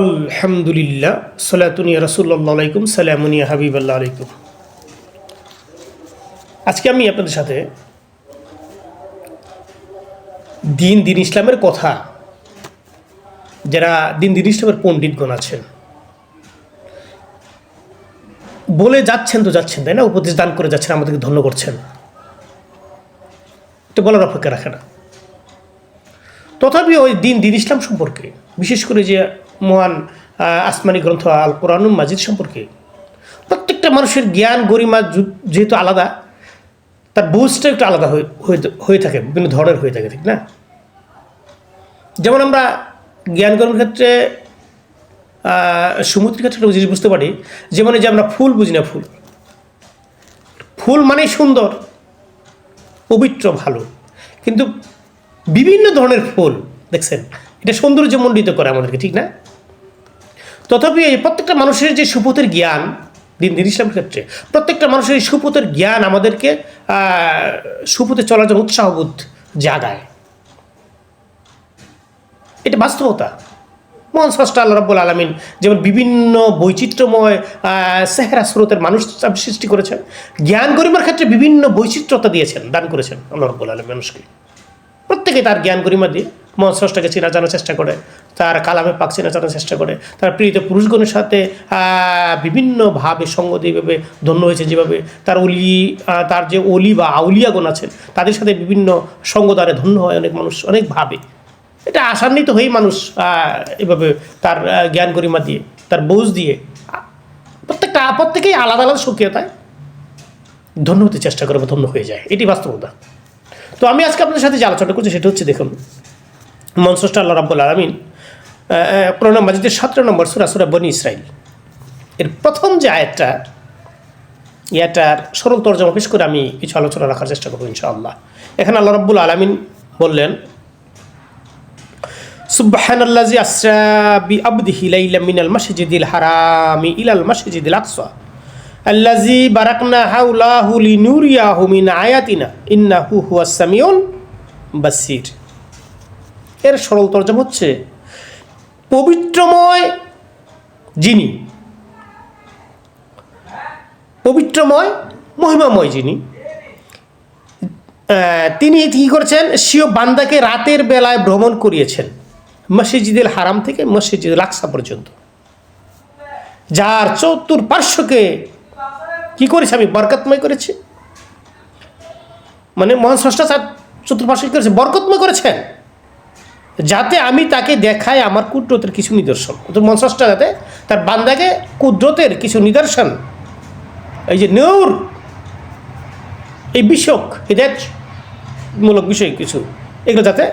আলহামদুলিল্লাহ সালাতুনিয়া রসুল্লাহ আলাইকুম সালামুনিয়া হাবিবাল্লাহ আলাইকুম। আজকে আমি আপনাদের সাথে দিন দিন ইসলামের কথা, যারা দিন দিন ইসলামের পণ্ডিতগণ আছেন, বলে যাচ্ছেন তো যাচ্ছেন, তাই না? উপদেশ দান করে যাচ্ছেন, আমাদেরকে ধন্য করছেন। তো বলার অপেক্ষা রাখে না। তথাপি ওই দিন দিন ইসলাম সম্পর্কে, বিশেষ করে যে মহান আসমানি গ্রন্থ আল কোরআনুল মাজিদ সম্পর্কে। প্রত্যেকটা মানুষের জ্ঞান, গরিমা যেহেতু আলাদা, তার বুঝটা একটু আলাদা হয়ে থাকে, বিভিন্ন ধরনের হয়ে থাকে, ঠিক না? যেমন আমরা জ্ঞান গরমের ক্ষেত্রে সমুদ্রের ক্ষেত্রে একটা জিনিস বুঝতে পারি, যেমন যে আমরা ফুল বুঝি না ফুল। ফুল মানে সুন্দর, পবিত্র, ভালো। কিন্তু বিভিন্ন ধরনের ফুল, দেখছেন? এটা সৌন্দর্য মণ্ডিত করে আমাদেরকে, ঠিক না? তথাপি এই প্রত্যেকটা মানুষের যে সুপথের জ্ঞান, দিন দিন ইসলামের ক্ষেত্রে, প্রত্যেকটা মানুষের এই সুপথের জ্ঞান আমাদেরকে সুপথে চলার জন্য উৎসাহবোধ জাগায়। এটা বাস্তবতা। মহান স্রষ্টা আল্লাহ রব্বুল আলমিন যেমন বিভিন্ন বৈচিত্র্যময় সেহরা স্রোতের মানুষ সৃষ্টি করেছেন, জ্ঞান গরিমার ক্ষেত্রে বিভিন্ন বৈচিত্র্যতা দিয়েছেন, দান করেছেন আল্লাহ রব্বুল আলম মানুষকে। প্রত্যেকে তার জ্ঞান গরিমা দিয়ে মহান স্রষ্টাকে চেনা জানার চেষ্টা করে, তার কালামে পাক চেনা জানার চেষ্টা করে, তার প্রিয় পুরুষগণের সাথে বিভিন্নভাবে সঙ্গ এভাবে ধন্য হয়েছে, যেভাবে তার অলি তার যে অলি বা আউলিয়াগণ আছেন, তাদের সাথে বিভিন্ন সঙ্গদ্বারে ধন্য হয় অনেক মানুষ অনেকভাবে এটা আশান্বিত হয়েই মানুষ এভাবে তার জ্ঞান গরিমা দিয়ে, তার বোঝ দিয়ে প্রত্যেকটা প্রত্যেকেই আলাদা আলাদা সক্রিয়তায় ধন্য হতে চেষ্টা করে বা ধন্য হয়ে যায়, এটি বাস্তবতা। তো আমি আজকে আপনাদের সাথে যে আলোচনা করছি, সেটা হচ্ছে দেখুন মনসষ্টা আল্লাহ রাব্বুল আলমিন কোরআন মাজিদের সতেরো নম্বর সুরা সুরা বনি ইসরাইল এর প্রথম যে আয়াতটা, ইয়াটার সরল তর্জমা পেশ করে আমি কিছু আলোচনা রাখার চেষ্টা করব ইনশাআল্লাহ। এখানে আল্লাহ রাব্বুল আলমিন বললেন সুবহান আল্লাজি আসরা বি আবদিহি লাইলা মিনাল মাসজিদিল হারামি ইলাল মাসজিদিল আকসা। আল্লাজি বারাকনা হাউলাহু লিনুরিয়াহু মিন আয়াতিনা, ইন্নাহু হুয়াস সামিউল বাসির। এর সরল তর্জম হচ্ছে পবিত্রময় যিনি। পবিত্রময়, মহিমাময় যিনি। তিনি কী করেছেন? সিও বান্দাকে রাতের বেলায় ভ্রমণ করিয়েছেন মসজিদুল হারাম থেকে মসজিদুল আকসা পর্যন্ত। যার চতুর পার্শ্বকে কি করেছে? আমি বরকতময় করেছি। মানে মহান স্রষ্টা তার চতুর্পার্শ্ব করেছে? বরকতময় করেছেন। যাতে আমি তাকে দেখাই আমার কুদরতের কিছু নিদর্শন। মহান যাতে তার বান্দাকে কুদরতের কিছু নিদর্শন। এই যে নূর, এই বিষয়ক মূলক বিষয় কিছু, এগুলো যাতে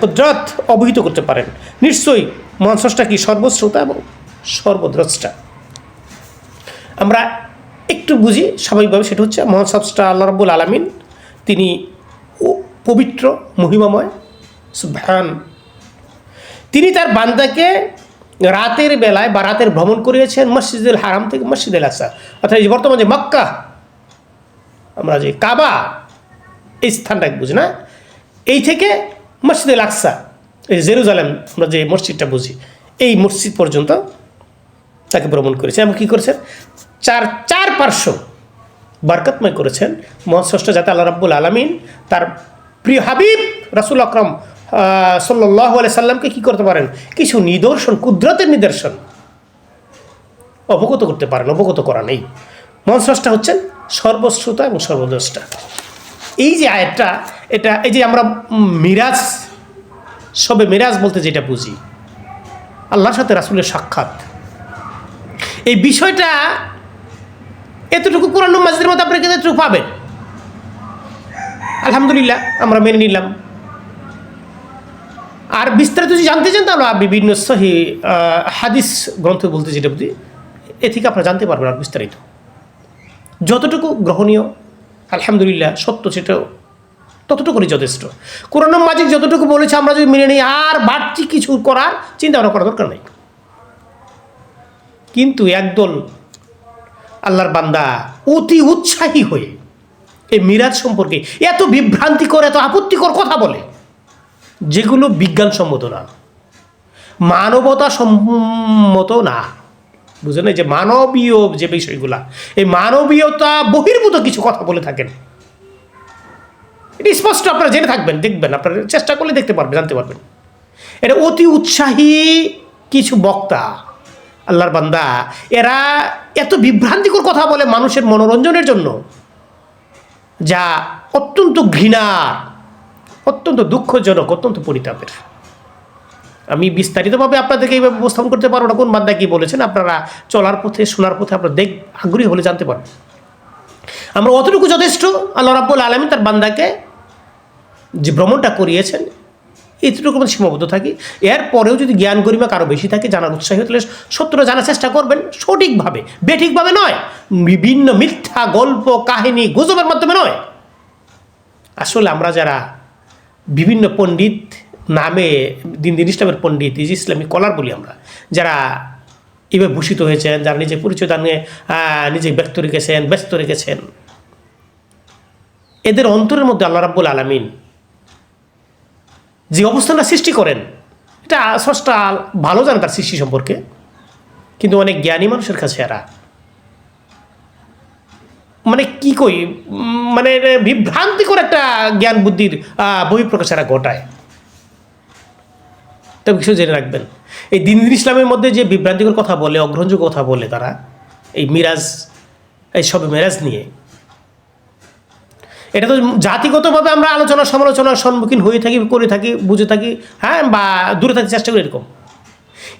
কুদরত অবহিত করতে পারেন। নিশ্চয়ই মহান স্রষ্টা কি সর্বশ্রোতা এবং সর্বদ্রষ্টা। আমরা একটু বুঝি স্বাভাবিকভাবে সেটা হচ্ছে মহান আল্লাহ রব্বুল আলমিন, তিনি পবিত্র, মহিমাময় সুবহান। তিনি তার বান্দাকে রাতের বেলায় বা রাতের ভ্রমণ করিয়েছেন মসজিদুল হারাম থেকে মসজিদুল আসা অর্থাৎ এই বর্তমানে যে মক্কা, আমরা যে কাবা, এই স্থানটাকে বুঝি না? এই থেকে মসজিদুল আকসা, এই জেরুজালেম, আমরা যে মসজিদটা বুঝি, এই মসজিদ পর্যন্ত তাকে ভ্রমণ করেছে এবং কী করেছেন? চার চার পার্শ্ব বরকতময় করেছেন। মহাস্রষ্ট যাতে আল্লাহ রাব্বুল আলমিন তার প্রিয় হাবিব রাসুল আকরম সাল্লাহ আলাই সাল্লামকে কী করতে পারেন? কিছু নিদর্শন, কুদরতের নিদর্শন অবগত করতে পারেন, অবগত করা নেই। মহাস্রষ্টা হচ্ছেন সর্বশ্রোতা এবং সর্বদ্রষ্টা। এই যে আয়াতটা, এটা এই যে আমরা মিরাজ, সবে মিরাজ বলতে যেটা বুঝি, আল্লাহর সাথে রাসুলের সাক্ষাৎ। এই বিষয়টা এতটুকু কোরআন মাসিদের মতো আপনি এতটুকু পাবেন। আলহামদুলিল্লাহ, আমরা মেনে নিলাম। আর বিস্তারিত যদি জানতে চান তাহলে বিভিন্ন সহি হাদিস গ্রন্থ বলতে যেটা বুঝি, এ থেকে আপনারা জানতে পারবেন আর বিস্তারিত। যতটুকু গ্রহণীয়, আলহামদুলিল্লাহ, সত্য সেটাও ততটুকুই যথেষ্ট। কোরআন মাজিক যতটুকু বলেছে, আমরা যদি মেনে নিই, আর বাড়তি কিছু করার চিন্তা ভাবনা করার দরকার নেই। কিন্তু একদল আল্লাহর বান্দা অতি উৎসাহী হয়ে, এই মিরাজ সম্পর্কে এত বিভ্রান্তিকর, এত আপত্তিকর কথা বলে যেগুলো বিজ্ঞানসম্মত না। মানবতা সম্মত না এই যে মানবীয় যে বিষয়গুলা, এই মানবীয়তা বহির্ভূত কিছু কথা বলে থাকেন। এটা স্পষ্ট, আপনারা জেনে থাকবেন, দেখবেন, আপনারা চেষ্টা করলে দেখতে পারবেন, জানতে পারবেন। এটা অতি উৎসাহী কিছু বক্তা, আল্লাহর বান্দা। এরা এত বিভ্রান্তিকর কথা বলে মানুষের মনোরঞ্জনের জন্য, যা অত্যন্ত ঘৃণার। অত্যন্ত দুঃখজনক, অত্যন্ত পরিতাপের। আমি বিস্তারিতভাবে আপনাদেরকে এইভাবে উপস্থাপন করতে পারব না, কোন বান্দা কি বলেছেন, আপনারা চলার পথে, শোনার পথে আপনারা দেখ, আগ্রহী হলে জানতে পারবেন। আমরা অতটুকু যথেষ্ট, আল্লাহ রাব্বুল আলমী তার বান্দাকে যে ভ্রমণটা করিয়েছেন, এতটুকু মধ্যে সীমাবদ্ধ থাকি। এরপরেও যদি জ্ঞান গরিমা কারও বেশি থাকে, জানার উৎসাহী তাহলে সত্যটা জানার চেষ্টা করবেন, সঠিকভাবে, বেঠিকভাবে নয়, বিভিন্ন মিথ্যা গল্প, কাহিনী, গুজবের মাধ্যমে নয়। আসলে আমরা যারা বিভিন্ন পণ্ডিত নামে দিন দিন ইসলামের পণ্ডিত ইজ ইসলামী কলার বলি আমরা, যারা এভাবে ভূষিত হয়েছেন, যারা নিজে পরিচয় দানে নিজে ব্যক্ত রেখেছেন, ব্যস্ত রেখেছেন। এদের অন্তরের মধ্যে আল্লাহ রাব্বুল আলমিন যে অবস্থানটা সৃষ্টি করেন, এটা স্রষ্টা ভালো জানে তার সৃষ্টি সম্পর্কে, কিন্তু অনেক জ্ঞানী মানুষের কাছে এরা মানে কি কই মানে বিভ্রান্তিকর একটা জ্ঞান বুদ্ধির বহিঃপ্রকাশ এরা ঘটায়। তবে কিছু জেনে রাখবেন। এই দিন ইসলামের মধ্যে যে বিভ্রান্তিকর কথা বলে, অগ্রহণযোগ্য কথা বলে তারা, এই মিরাজ, এই সব মেরাজ নিয়ে। এটা তো জাতিগতভাবে আমরা আলোচনা, সমালোচনার সম্মুখীন হয়ে থাকি, করে থাকি, বুঝে থাকি হ্যাঁ বা দূরে থাকতে চেষ্টা করি এরকম।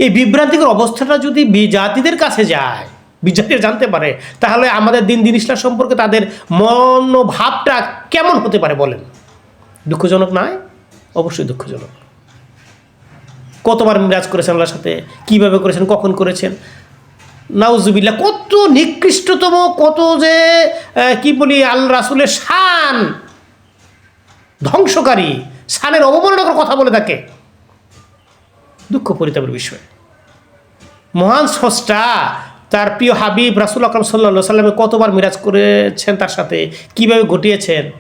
এই বিভ্রান্তিকর অবস্থাটা যদি বিজাতিদের কাছে যায় বিজাতিরা জানতে পারে, তাহলে আমাদের দিন দিন ইসলাম সম্পর্কে তাদের মনোভাবটা কেমন হতে পারে বলেন? দুঃখজনক নয়? অবশ্যই দুঃখজনক। কতবার মিরাজ করেছেন আল্লাহর সাথে? কীভাবে করেছেন? কখন করেছেন? নাউজুবিল্লা কত নিকৃষ্টতম, কত যে কি বলি, আল রাসুলের শান। ধ্বংসকারী, শানের অবমাননাকর কথা বলে থাকে। দুঃখ পরিতাপের বিষয়। মহান স্রষ্টা তার প্রিয় হাবিব রাসুল আকরম সাল্লা সাল্লামে কতবার মিরাজ করেছেন তার সাথে? কীভাবে ঘটিয়েছেন?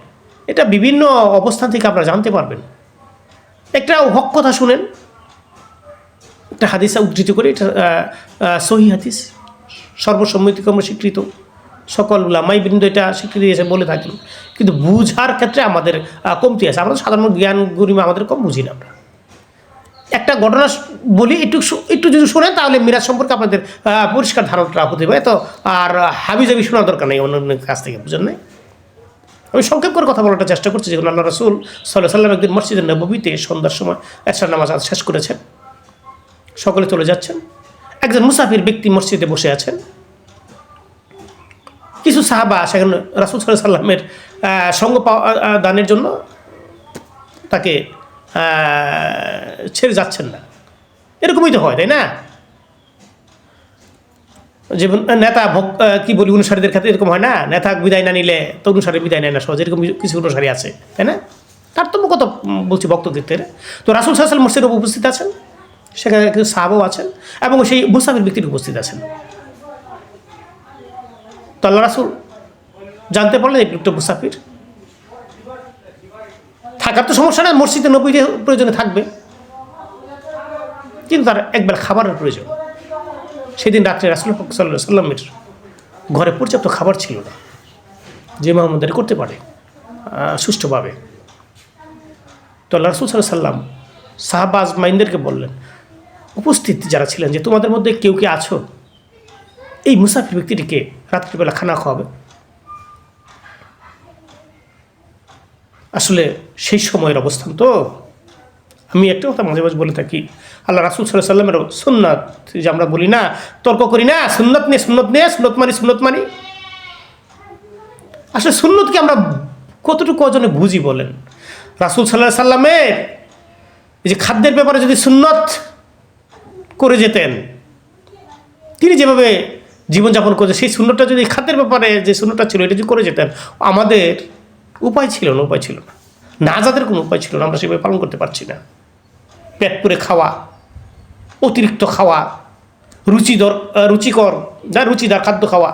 এটা বিভিন্ন অবস্থান থেকে আপনারা জানতে পারবেন। একটা হক কথা শুনেন। একটা হাদিসা উদ্ধৃত করে, এটা সহি হাদিস। সর্বসম্মতিক্রমে স্বীকৃত। সকল বৃন্দ এটা স্বীকৃতি দিয়েছে বলে থাকেন। কিন্তু বুঝার ক্ষেত্রে আমাদের কমতি আছে। আমরা সাধারণ জ্ঞান গরিমা আমাদের কম বুঝি না আমরা। একটা ঘটনা বলি, একটু একটু যদি শোনেন, তাহলে মিরাজ সম্পর্কে আপনাদের পরিষ্কার ধারণাটা হতে পারে। তো, আর হাবিজাবি শোনার দরকার নেই অন্য কাছ থেকে, বুঝেন নাই? আমি সংক্ষেপ করে কথা বলার চেষ্টা করছি, যেগুলো আল্লাহ রসুল সাল্লাহ সাল্লাম একদিন মসজিদের নবীতে সন্ধ্যার সময় একসার নামাজ শেষ করেছেন। সকলে চলে যাচ্ছেন। একজন মুসাফির ব্যক্তি মসজিদে বসে আছেন। কিছু সাহাবা সেখানে রাসুল সাল্লাহ সাল্লামের সঙ্গ পাওয়া দানের জন্য তাকে ছেড়ে যাচ্ছেন না। এরকমই তো হয় তাই না? যেমন নেতা আহ, কি বলি অনুসারীদের ক্ষেত্রে এরকম হয় না? নেতা বিদায় না নিলে তো অনুসারী বিদায় নেয় না সহজে এরকম কিছু অনুসারী আছে তাই না? তারতম্য কত বলছি বক্তব্যের তো রাসুল সাহসাল মসজিদে উপস্থিত আছেন সেখানে কিছু সাহাবাও আছেন এবং সেই মুসাফির ব্যক্তিটি উপস্থিত আছেন। তো আল্লাহ রাসুল জানতে পারলেন এই মুসাফির থাকার তো সমস্যা না মসজিদে নবীদের প্রয়োজনে থাকবে। কিন্তু তার একবেলা খাবারের প্রয়োজন। সেদিন রাত্রে রাসুল হক সাল্লাহ সাল্লামের ঘরে পর্যাপ্ত খাবার ছিল না। যে মোহাম্মদের করতে পারে সুষ্ঠুভাবে। তো আল্লাহ রসুল সাল্লাহ সাল্লাম সাহাবাজ মাইনদেরকে বললেন, উপস্থিত যারা ছিলেন যে তোমাদের মধ্যে কেউ কি আছো? এই মুসাফির ব্যক্তিটিকে রাত্রিবেলা খানা খাওয়াবে। আসলে সেই সময়ের অবস্থান তো। আমি একটা কথা মাঝে মাঝে বলে থাকি, আল্লাহ রাসুল সাল্লাহ সাল্লামের সুন্নাত যে আমরা বলি না, তর্ক করি না, সুন্নত নিয়ে সুন্নত নিয়ে সুন্নত মানি সুন্নত মানি। আসলে সুন্নতকে আমরা কতটুকু অজনে বুঝি বলেন? রাসুল সাল্লাহ সাল্লামের এই যে খাদ্যের ব্যাপারে যদি সুন্নত করে যেতেন, তিনি যেভাবে জীবনযাপন করছে সেই শূন্যটা যদি খাদ্যের ব্যাপারে যে শূন্যটা ছিল, এটা যদি করে যেতেন, আমাদের উপায় ছিল না, উপায় ছিল না। না যাদের কোনো উপায় ছিল না, আমরা সেভাবে পালন করতে পারছি না। পেট পুরে খাওয়া, অতিরিক্ত খাওয়া রুচিদর রুচিকর, যা রুচিদার খাদ্য খাওয়া।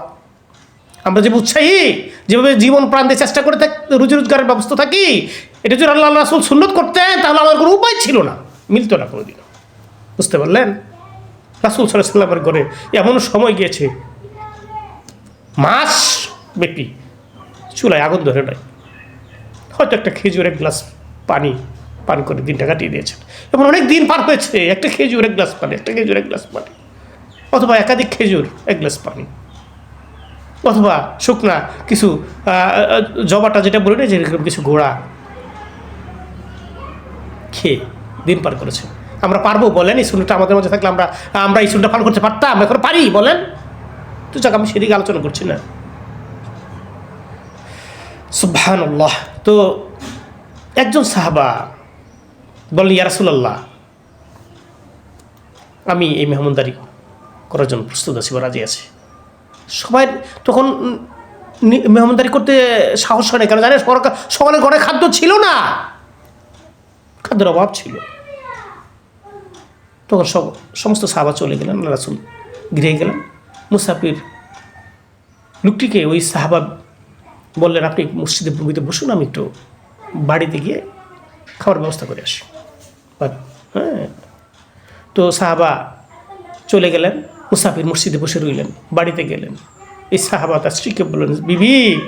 আমরা যে উৎসাহী, যেভাবে জীবন প্রাণ দিয়ে চেষ্টা করে থাকি, রুজি রোজগারের ব্যবস্থা থাকি, এটা যদি আল্লাহ রাসুল সুন্নত করতেন, তাহলে আমাদের কোনো উপায় ছিল না। মিলতো না কোনোদিনও। বুঝতে পারলেন? রাসুল সাল্লামের ঘরে এমন সময় গিয়েছে। মাস ব্যাপী, চুলায় আগুন ধরে নাই। হয়তো একটা খেজুর এক গ্লাস পানি পান করে দিনটা কাটিয়ে দিয়েছেন। এবং অনেক দিন পার হয়েছে, একটা খেজুর এক গ্লাস পানি, একটা খেজুর এক গ্লাস পানি। অথবা একাধিক খেজুর এক গ্লাস পানি। অথবা শুকনা কিছু জবাটা যেটা বলে না যেরকম কিছু ঘোড়া খেয়ে দিন পার করেছে আমরা পারব বলেন, এই সুন্দরটা আমাদের মধ্যে থাকলে আমরা আমরা এই সুন্দরটা পালন করতে পারতাম, এখন পারি বলেন। তো যাক, আমি সেদিকে আলোচনা করছি না। সুবহানাল্লাহ। তো একজন সাহাবা বললেন ইয়ারাসুল্লাহ আমি এই মেহমানদারি করার জন্য প্রস্তুত আছি বা রাজি আছি। সবাই তখন মেহমানদারি করতে সাহস হয় না কেন জানেন সরকার ঘরে খাদ্য ছিল না। খাদ্যের অভাব ছিল। তখন সব, সমস্ত সাহাবা চলে গেলেন রাসুল গৃহে গেলেন। মুসাফির লোকটিকে ওই সাহাবা বললেন, আপনি মসজিদে ভূমিতে বসুন, আমি একটু বাড়িতে গিয়ে খাওয়ার ব্যবস্থা করে আসি। হ্যাঁ। তো সাহাবা চলে গেলেন, মুসাফির মসজিদে বসে রইলেন, বাড়িতে গেলেন। এই সাহাবা তার স্ত্রীকে বললেন, বিবি,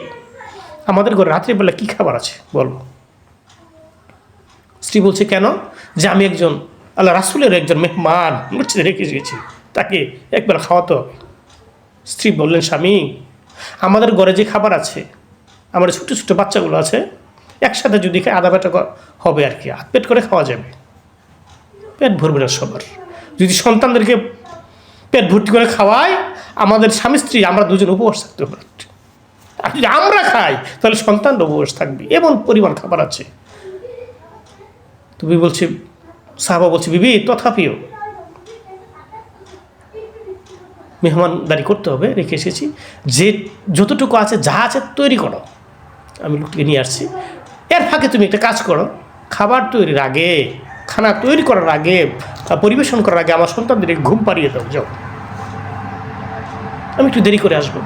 আমাদের ঘরে রাত্রিবেলা কী খাবার আছে? বলো। স্ত্রী বলছে, কেন? যে আমি একজন, আল্লাহ রাসুলের একজন মেহমান মসজিদে রেখে গেছি তাকে একবার খাওয়াতে স্ত্রী বললেন, স্বামী, আমাদের ঘরে যে খাবার আছে আমার ছোটো ছোটো বাচ্চাগুলো আছে, একসাথে যদি খাই পেটা ক- হবে আর কি, হাত পেট করে খাওয়া যাবে। পেট ভরবে না সবার। যদি সন্তানদেরকে পেট ভর্তি করে খাওয়াই আমাদের স্বামী স্ত্রী, আমরা দুজন উপবাস থাকতে পারি আর যদি আমরা খাই, তাহলে সন্তানরা উপবাস থাকবে। এমন পরিমাণ খাবার আছে। তুমি বলছি, সাহাবা বলছে, বিবি, তথাপিও মেহমানদারি করতে হবে, রেখে এসেছি। যে যতটুকু আছে, যা আছে তৈরি করো। আমি লোকটিকে নিয়ে আসছি। এর ফাঁকে তুমি একটা কাজ করো, খাবার তৈরির আগে, খানা তৈরি করার আগে পরিবেশন করার আগে আমার সন্তানদের ঘুম পাড়িয়ে দাও, যাও। আমি একটু দেরি করে আসব।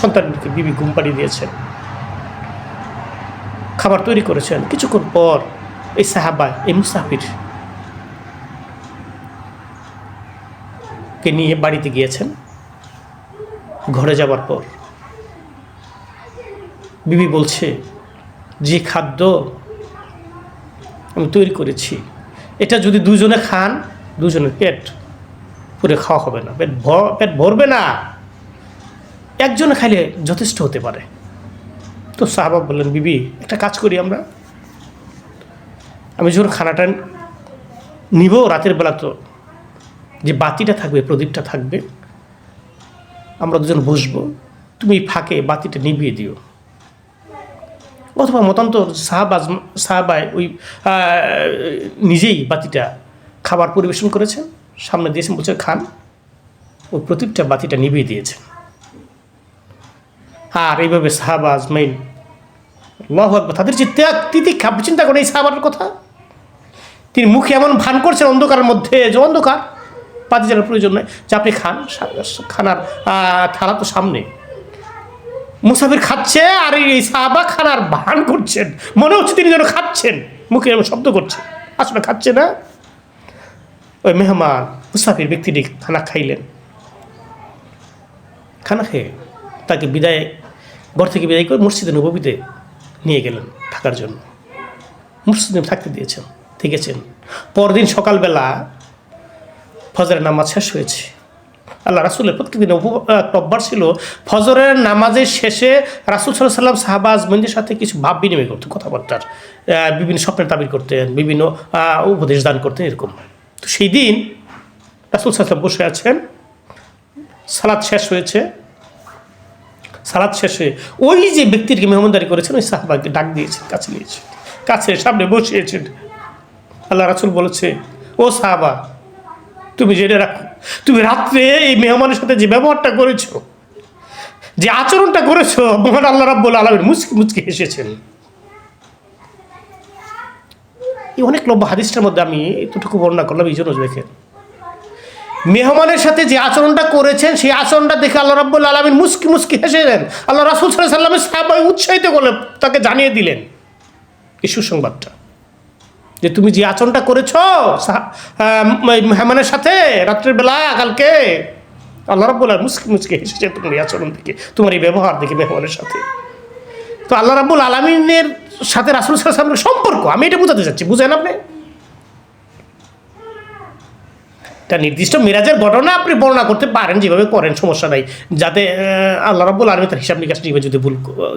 সন্তানকে বিবি ঘুম পাড়িয়ে দিয়েছেন খাবার তৈরি করেছেন। কিছুক্ষণ পর এই সাহাবা, এই মুসাফির কে নিয়ে বাড়িতে গিয়েছেন। ঘরে যাবার পর বিবি বলছে যে খাদ্য আমি তৈরি করেছি। এটা যদি দুজনে খান, দুজনের পেট পুরে খাওয়া হবে না। পেট পেট ভরবে না। একজনে খাইলে যথেষ্ট হতে পারে। তো সাহাবা বললেন, বিবি, একটা কাজ করি আমরা। আমি যখন খানাটা নিব, রাতের বেলা তো যে বাতিটা থাকবে, প্রদীপটা থাকবে, আমরা দুজন বসবো। তুমি ফাঁকে বাতিটা নিভিয়ে দিও। অথবা মতান্তর সাহাবাজ সাহাবায় ওই নিজেই বাতিটা খাবার পরিবেশন করেছেন। সামনে দিয়েছেন বলছে খান। ওই প্রদীপটা বাতিটা নিভিয়ে দিয়েছেন। আর এইভাবে সাহাবা আল্লাহু আকবার। তাদের যে ত্যাগ তিতিক্ষা আপনি চিন্তা করেন এই সাহাবার কথা? তিনি মুখে এমন ভান করছেন অন্ধকারের মধ্যে যে অন্ধকার পাতি জানার প্রয়োজন নয় যে আপনি খান খানার থালা তো সামনে। মুসাফির খাচ্ছে আর এই সাহাবা খানার ভান করছেন। মনে হচ্ছে তিনি যেন খাচ্ছেন। মুখে এমন শব্দ করছেন। আসলে খাচ্ছে না। ওই মেহমান, মুসাফির ব্যক্তিটি খানা খাইলেন। খানা খেয়ে তাকে বিদায়, ঘর থেকে বিদায় করে মসজিদে নবীতে নিয়ে গেলেন থাকার জন্য। মসজিদে থাকতে দিয়েছেন, থেকেছেন। পরদিন সকালবেলা ফজরের নামাজ শেষ হয়েছে। আল্লাহ রাসুলের প্রত্যেকদিন অভ্যাস ছিল, ফজরের নামাজের শেষে রাসুল সাল্লাহ সাল্লাম সাহাবা আজমন্দের সাথে কিছু ভাব বিনিময় করতেন, কথাবার্তার বিভিন্ন স্বপ্নের তাবির করতেন, বিভিন্ন উপদেশ দান করতেন, এরকম। তো সেই দিন রাসুল সাল্লাম বসে আছেন সালাদ শেষ হয়েছে। সালাদ শেষ হয়ে ওই যে ব্যক্তিকে মেহমানদারি করেছেন, ওই সাহাবাকে ডাক দিয়েছেন, কাছে নিয়েছেন, কাছে সামনে বসিয়েছেন। আল্লাহ রাসুল বলেছে, ও সাহাবা তুমি জেনে রাখো, তুমি রাত্রে এই মেহমানের সাথে যে ব্যবহারটা করেছ, যে আচরণটা করেছ, মহান আল্লাহ রাব্বুল আলমের মুচকি মুচকি হেসেছেন। এই অনেক লম্বা হাদিসটার মধ্যে আমি এতটুকু বর্ণনা করলাম, এই জন্য দেখেন। মেহমানের সাথে যে আচরণটা করেছেন, সেই আচরণটা দেখে আল্লাহ রাব্বুল আলমিন মুস্কি মুস্কি হেসেছেন আল্লাহ রাসুল সাল্লামের সাহাবাই উৎসাহিত করলেন, তাকে জানিয়ে দিলেন। এই সুসংবাদটা। যে তুমি যে আচরণটা করেছ মেহমানের সাথে রাত্রের বেলা, কালকে, আল্লাহ রাব্বুল আর মুসকি মুসকি হেসেছে তোমার এই আচরণ দেখে, তোমার এই ব্যবহার দেখে মেহমানের সাথে। তো আল্লাহ রাব্বুল আলমিনের সাথে রাসুল সাল্লামের সম্পর্ক, আমি এটা বোঝাতে চাচ্ছি, বুঝেন আপনি? একটা নির্দিষ্ট মিরাজের ঘটনা আপনি বর্ণনা করতে পারেন, যেভাবে করেন, সমস্যা নাই। যাতে আল্লাহ রাব্বুল আলমী তার হিসাব নিকাশ নিবে যদি ভুল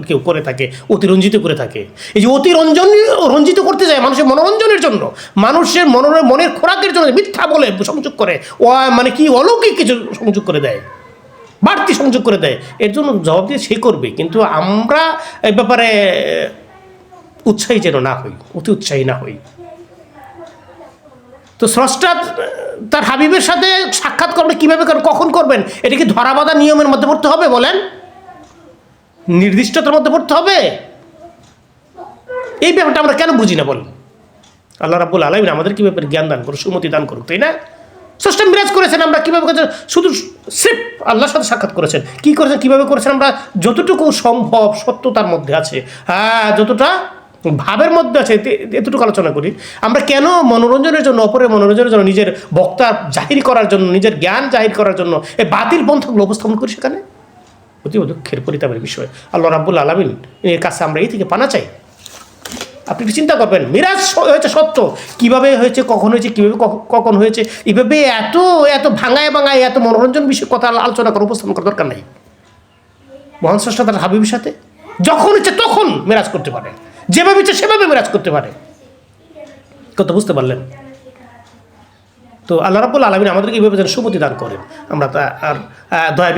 কেউ করে থাকে, অতিরঞ্জিত করে থাকে। এই যে অতিরঞ্জন রঞ্জিত করতে যায় মানুষের মনোরঞ্জনের জন্য। মানুষের মনোর, মনের খোরাকের জন্য মিথ্যা বলে সংযোগ করে, ও মানে কি অলৌকিক কিছু সংযোগ করে দেয়। বাড়তি সংযোগ করে দেয়। এর জন্য জবাব দিয়ে সে করবে। কিন্তু আমরা এই ব্যাপারে উৎসাহী যেন না হই, অতি উৎসাহী না হই। তো স্রষ্টা তার হাবিবের সাথে সাক্ষাৎ করবে, কীভাবে করবেন কখন করবেন? এটা কি ধরাবাধা নিয়মের মধ্যে পড়তে হবে বলেন? নির্দিষ্টতার মধ্যে পড়তে হবে? এই ব্যাপারটা আমরা কেন বুঝি না বলেন? আল্লাহ রাব্বুল আলমিন আমাদের কী ব্যাপারে জ্ঞান দান করুক, সুমতি দান করুক, তাই না? স্রষ্টা মিরাজ করেছেন আমরা, কীভাবে করেছেন? শুধু স্রেফ আল্লাহর সাথে সাক্ষাৎ করেছেন। কী করেছেন, কীভাবে করেছেন? আমরা যতটুকু সম্ভব সত্যতার মধ্যে আছে। হ্যাঁ যতটা ভাবের মধ্যে আছে, এতে- এতটুকু আলোচনা করি। আমরা কেন মনোরঞ্জনের জন্য, অপরের মনোরঞ্জনের জন্য, নিজের বক্তা জাহির করার জন্য, নিজের জ্ঞান জাহির করার জন্য, এই বাতিল পন্থাগুলো উপস্থাপন করি সেখানে? অতি দুঃখের পরিতাপের বিষয়। আল্লাহ রাব্বুল আলমিন, এর কাছে আমরা এই থেকে পানা চাই। আপনি একটু চিন্তা করবেন? মিরাজ হয়েছে সত্য। কীভাবে হয়েছে, কখন হয়েছে, কীভাবে কখ- কখন হয়েছে, এভাবে এত এত ভাঙায় ভাঙায়, এত মনোরঞ্জন বিষয়ে কথা আলোচনা করার, উপস্থাপন করার দরকার নেই। মহান স্রষ্টা তার হাবিবের সাথে। যখন ইচ্ছে তখন মেরাজ করতে পারে যেভাবে ইচ্ছে সেভাবে বিরাজ করতে পারে। কত বুঝতে পারলেন? তো আল্লাহ রাবুল আলমিন আমাদেরকে এইভাবে যেন সুমতি দান করেন। আমরা তা আর দয়া